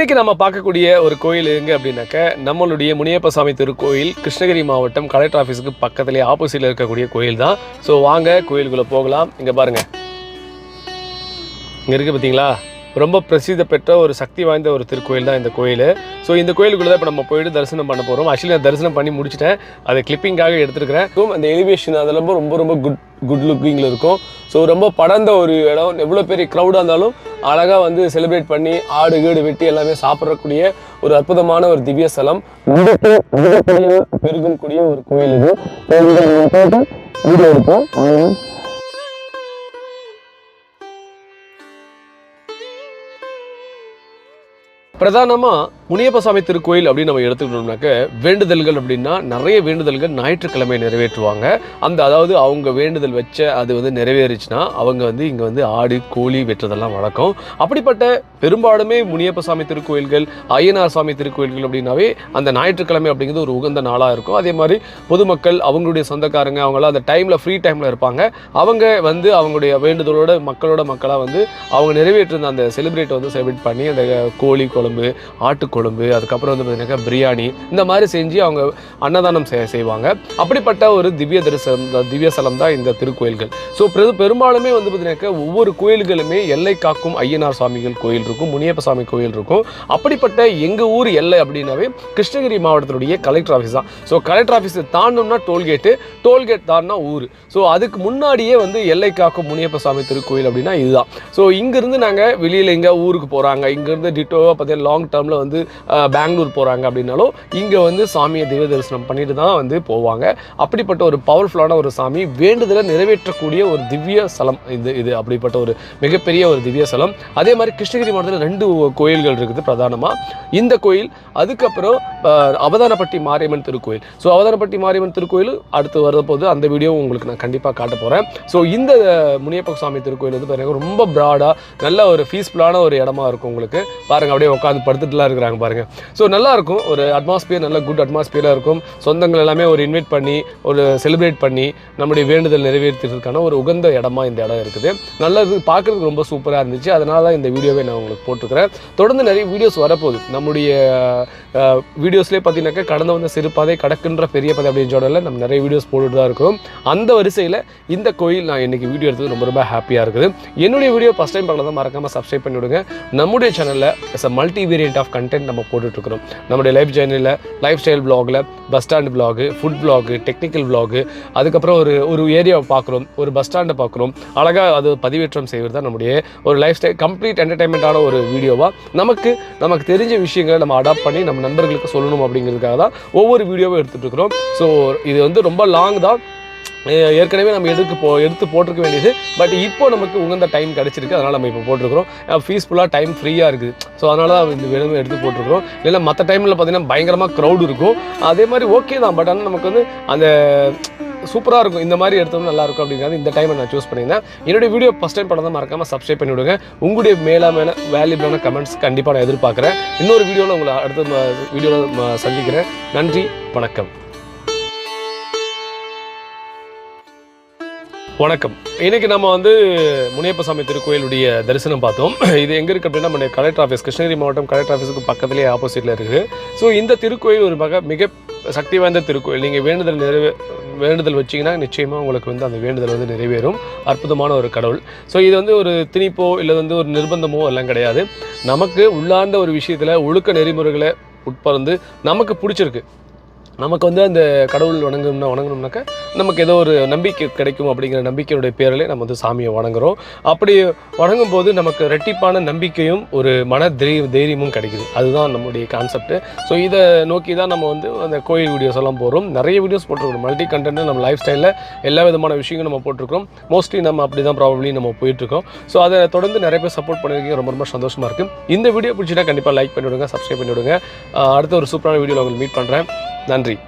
இன்னைக்கு நம்ம பார்க்கக்கூடிய ஒரு கோயில் எங்க அப்படின்னாக்க நம்மளுடைய முனியப்ப சாமி திருக்கோயில் கிருஷ்ணகிரி மாவட்டம் கலெக்டர் ஆஃபீஸுக்கு பக்கத்துலேயே ஆப்போசிட்டில் இருக்கக்கூடிய கோயில் தான். ஸோ வாங்க கோயிலுக்குள்ளே போகலாம். இங்கே பாருங்க. இங்கே இருக்கு பார்த்தீங்களா ரொம்ப பிரசித்தி பெற்ற ஒரு சக்தி வாய்ந்த ஒரு திருக்கோயில் தான் இந்த கோயில். ஸோ இந்த கோயிலுக்குள்ள தான் இப்போ நம்ம போயிட்டு தரிசனம் பண்ண போகிறோம் ஆக்சுவலி நான் தரிசனம் பண்ணி முடிச்சிட்டேன். அதை கிளிப்பிங்காக எடுத்துருக்கிறேன். அந்த எலிவேஷன் அதெல்லாம் ரொம்ப ரொம்ப குட் குட் லுக்கிங்கில் இருக்கும். ஸோ ரொம்ப படர்ந்த ஒரு இடம். எவ்வளோ பெரிய க்ரௌடாக இருந்தாலும் அழகாக வந்து செலிப்ரேட் பண்ணி ஆடு கீடு வெட்டி எல்லாமே சாப்பிடக்கூடிய ஒரு அற்புதமான ஒரு திவ்ய ஸ்தலம். பெருகும் கூடிய ஒரு கோயில் இது. வீடியோ எடுப்போம். வாங்க. முனியப்ப முனியப்பசாமி திருக்கோயில் அப்படின்னு நம்ம எடுத்துக்கிட்டோம்னாக்க வேண்டுதல்கள் அப்படின்னா நிறைய வேண்டுதல்கள் ஞாயிற்றுக்கிழமை நிறைவேற்றுவாங்க. அந்த அதாவது அவங்க வேண்டுதல் வச்ச அது வந்து நிறைவேறிச்சுன்னா அவங்க வந்து இங்கே வந்து ஆடு கோழி வெட்டுறதெல்லாம் வழக்கம். அப்படிப்பட்ட பெரும்பாலுமே முனியப்பசாமி திருக்கோயில்கள் ஐயனார் சாமி திருக்கோயில்கள் அப்படின்னாவே அந்த ஞாயிற்றுக்கிழமை அப்படிங்கிறது ஒரு உகந்த நாளாக இருக்கும். அதே மாதிரி பொதுமக்கள் அவங்களுடைய சொந்தக்காரங்க அவங்களாம் அந்த டைமில் ஃப்ரீ டைமில் இருப்பாங்க. அவங்க வந்து அவங்களுடைய வேண்டுதலோட மக்களோட மக்களாக வந்து அவங்க நிறைவேற்றிருந்த அந்த செலிப்ரேட்டை வந்து செலிப்ரேட் பண்ணி அந்த கோழி குழம்பு ஆட்டுக்குழம்பு அதுக்கப்புறம் வந்து பார்த்தீங்கன்னா பிரியாணி இந்த மாதிரி செஞ்சு அவங்க அன்னதானம் செய் செய்வாங்க. அப்படிப்பட்ட ஒரு திவ்ய தரிசனம் திவ்ய ஸ்தலம் தான் இந்த திருக்கோயில்கள். ஸோ பெரு பெரும்பாலுமே வந்து பார்த்தீங்கன்னாக்கா ஒவ்வொரு கோயில்களுமே எல்லை காக்கும் ஐயனார் சுவாமிகள் கோயில் இருக்கும் முனியப்ப சாமி கோயில் இருக்கும். அப்படிப்பட்ட எங்கள் ஊர் எல்லை அப்படின்னாவே கிருஷ்ணகிரி மாவட்டத்தினுடைய கலெக்டர் ஆஃபீஸ் தான். ஸோ கலெக்டர் ஆஃபீஸை தாண்டோம்னா டோல்கேட்டு டோல்கேட் தாண்டினா ஊர். ஸோ அதுக்கு முன்னாடியே வந்து எல்லை காக்கும் முனியப்ப சாமி திருக்கோயில் அப்படின்னா இதுதான். ஸோ இங்கேருந்து நாங்கள் வெளியில் எங்கே ஊருக்கு போகிறாங்க இங்கேருந்து டிட்டோவாக பார்த்தீங்கன்னா லாங் டேர்மில் வந்து பெங்களூர் போகிறாங்க அப்படின்னாலும் இங்கே வந்து சாமியை தெய்வ தரிசனம் பண்ணிட்டு தான் வந்து போவாங்க. அப்படிப்பட்ட ஒரு பவர்ஃபுல்லான ஒரு சாமி வேண்டுதலை நிறைவேற்றக்கூடிய ஒரு திவ்ய ஸ்தலம். இது இது அப்படிப்பட்ட ஒரு மிகப்பெரிய ஒரு திவ்ய ஸ்தலம். அதே மாதிரி கிருஷ்ணகிரி மாவட்டத்தில் ரெண்டு கோயில்கள் இருக்குது பிரதானமாக இந்த கோயில் அதுக்கப்புறம் அவதானப்பட்டி மாரியம்மன் திருக்கோயில். ஸோ அவதானப்பட்டி மாரியம்மன் திருக்கோயில் அடுத்து வரப்போது அந்த வீடியோ உங்களுக்கு நான் கண்டிப்பாக காட்ட போகிறேன் ஸோ இந்த முனியப்ப சுவாமி திருக்கோயில் வந்து பாருங்க ரொம்ப ப்ராடாக நல்ல ஒரு பீஸ்ஃபுல்லான ஒரு இடமா இருக்கும் உங்களுக்கு. பாருங்கள் அப்படியே உட்காந்து படுத்துட்டுலாம் இருக்கிறாங்க பாருங்கள் ஸோ நல்லாயிருக்கும். ஒரு அட்மாஸ்பியர் நல்ல குட் அட்மாஸ்பியராக இருக்கும். சொந்தங்கள் எல்லாமே ஒரு இன்வைட் பண்ணி ஒரு செலிப்ரேட் பண்ணி நம்முடைய வேண்டுதல் நிறைவேற்றுறதுக்கான ஒரு உகந்த இடமா இந்த இடம் இருக்குது. நல்லது பார்க்குறதுக்கு ரொம்ப சூப்பராக இருந்துச்சு. அதனால தான் இந்த வீடியோவை நான் உங்களுக்கு போட்டுக்கிறேன் தொடர்ந்து நிறைய வீடியோஸ் வரப்போகுது. நம்முடைய வீடியோஸ்லேயே பார்த்தீங்கன்னாக்கா கடந்து வந்த சிறு கடக்குன்ற பெரிய பாதை அப்படின்னு சொல்லல நம்ம நிறைய வீடியோஸ் போட்டுட்டு தான் இருக்கும். அந்த வரிசையில் இந்த கோயில் நான் இன்றைக்கி வீடியோ எடுத்தது ரொம்ப ரொம்ப ஹாப்பியாக இருக்குது. என்னுடைய வீடியோ ஃபஸ்ட் டைம் பார்க்கலாம் மறக்காமல் சப்ஸ்கிரைப் பண்ணி விடுங்க நம்முடைய சேனலில் is a multi variant of content நம்ம போட்டுட்ருக்கிறோம் நம்முடைய லைஃப் சேனலில் lifestyle பிளாகில் bus stand vlog food vlog technical vlog அதுக்கப்புறம் ஒரு ஒரு ஏரியாவை பார்க்குறோம். ஒரு பஸ் ஸ்டாண்டை பார்க்குறோம். அழகாக அது பதிவேற்றம் செய்வது தான் நம்முடைய ஒரு லைஃப் ஸ்டைல் கம்ப்ளீட் என்டர்டைன்மெண்ட்டான ஒரு வீடியோவாக நமக்கு நமக்கு தெரிஞ்ச விஷயங்களை நம்ம அடாப்ட் பண்ணி நம்ம நண்பர்களுக்கு சொல்லணும் அப்படிங்கிறதுக்காக தான் ஒவ்வொரு வீடியோவும் எடுத்துகிட்டு இருக்கிறோம். ஸோ இது வந்து ரொம்ப லாங் தான். ஏற்கனவே நம்ம எடுத்து போ எடுத்து போட்டிருக்க வேண்டியது. பட் இப்போ நமக்கு உகந்த டைம் கிடச்சிருக்கு. அதனால் நம்ம இப்போ போட்டிருக்கிறோம். ஃபீஸ்ஃபுல்லாக டைம் ஃப்ரீயாக இருக்குது ஸோ அதனால தான் இந்த விடமே எடுத்து போட்டிருக்கிறோம். இல்லைன்னா மற்ற டைமில் பார்த்திங்கன்னா பயங்கரமாக க்ரௌட் இருக்கும். அதே மாதிரி ஓகே தான். பட் ஆனால் நமக்கு வந்து அந்த சூப்பராக இருக்கும் இந்த மாதிரி எடுத்தோம்னா நல்லா இருக்கும் அப்படிங்கிறது இந்த டைமை நான் சூஸ் பண்ணியிருந்தேன். என்னுடைய வீடியோ ஃபஸ்ட் டைம் பண்ணதான் மறக்காமல் சப்ஸ்கிரைப் பண்ணி விடுங்க உங்களுடைய மேலே வேல்யூபிளான கமெண்ட்ஸ் கண்டிப்பாக நான் எதிர்பார்க்குறேன். இன்னொரு வீடியோவில் உங்களை அடுத்த வீடியோவில் சந்திக்கிறேன். நன்றி வணக்கம். வணக்கம். இன்னைக்கு நம்ம வந்து முனியப்ப சாமி திருக்கோயிலுடைய தரிசனம் பார்த்தோம். இது எங்கே இருக்குது அப்படின்னா நம்ம கலெக்டர் ஆஃபீஸ் கிருஷ்ணகிரி மாவட்டம் கலெக்டர் ஆஃபீஸுக்கு பக்கத்துலேயே ஆப்போசிட்டில் இருக்குது. ஸோ இந்த திருக்கோயில் ஒரு மிக மிக சக்தி வாய்ந்த திருக்கோயில். நீங்கள் வேண்டுதல் நிறைவே வேண்டுதல் வச்சிங்கன்னா நிச்சயமாக உங்களுக்கு வந்து அந்த வேண்டுதல் வந்து நிறைவேறும். அற்புதமான ஒரு கடவுள். ஸோ இது வந்து ஒரு திணிப்போ இல்லை வந்து ஒரு நிர்பந்தமோ எல்லாம் கிடையாது. நமக்கு உள்ளார்ந்த ஒரு விஷயத்தில் ஒழுக்க நெறிமுறைகளை உட்பறந்து நமக்கு பிடிச்சிருக்கு. நமக்கு வந்து அந்த கடவுள் வணங்கணும்னா வணங்கணும்னாக்கா நமக்கு ஏதோ ஒரு நம்பிக்கை கிடைக்கும் அப்படிங்கிற நம்பிக்கையுடைய பேரிலே நம்ம வந்து சாமியை வணங்குறோம். அப்படி வணங்கும் போது நமக்கு ரெட்டிப்பான நம்பிக்கையும் ஒரு மன தைரிய தைரியமும் கிடைக்குது. அதுதான் நம்முடைய கான்செப்ட் ஸோ இதை நோக்கி தான் நம்ம வந்து அந்த கோயில் வீடியோஸ் எல்லாம் போகிறோம் நிறைய வீடியோஸ் போட்டிருக்கோம். மல்டி கண்டென்ட் நம்ம லைஃப் ஸ்டைலில் எல்லா விதமான விஷயங்களும் நம்ம போட்டிருக்கோம் மோஸ்ட்லி நம்ம அப்படி தான் ப்ராபப்ளி நம்ம போயிட்டுருக்கோம். ஸோ அதை தொடர்ந்து நிறைய பேர் சப்போர்ட் பண்ணிருக்கீங்க ரொம்ப ரொம்ப சந்தோஷமாக இருக்குது இந்த வீடியோ பிடிச்சிட்டா கண்டிப்பாக லைக் பண்ணிவிடுங்க சப்ஸ்கிரைப் பண்ணிவிடுங்க. அடுத்த ஒரு சூப்பரான வீடியோவில் உங்களுக்கு மீட் பண்ணுறேன் நன்றி.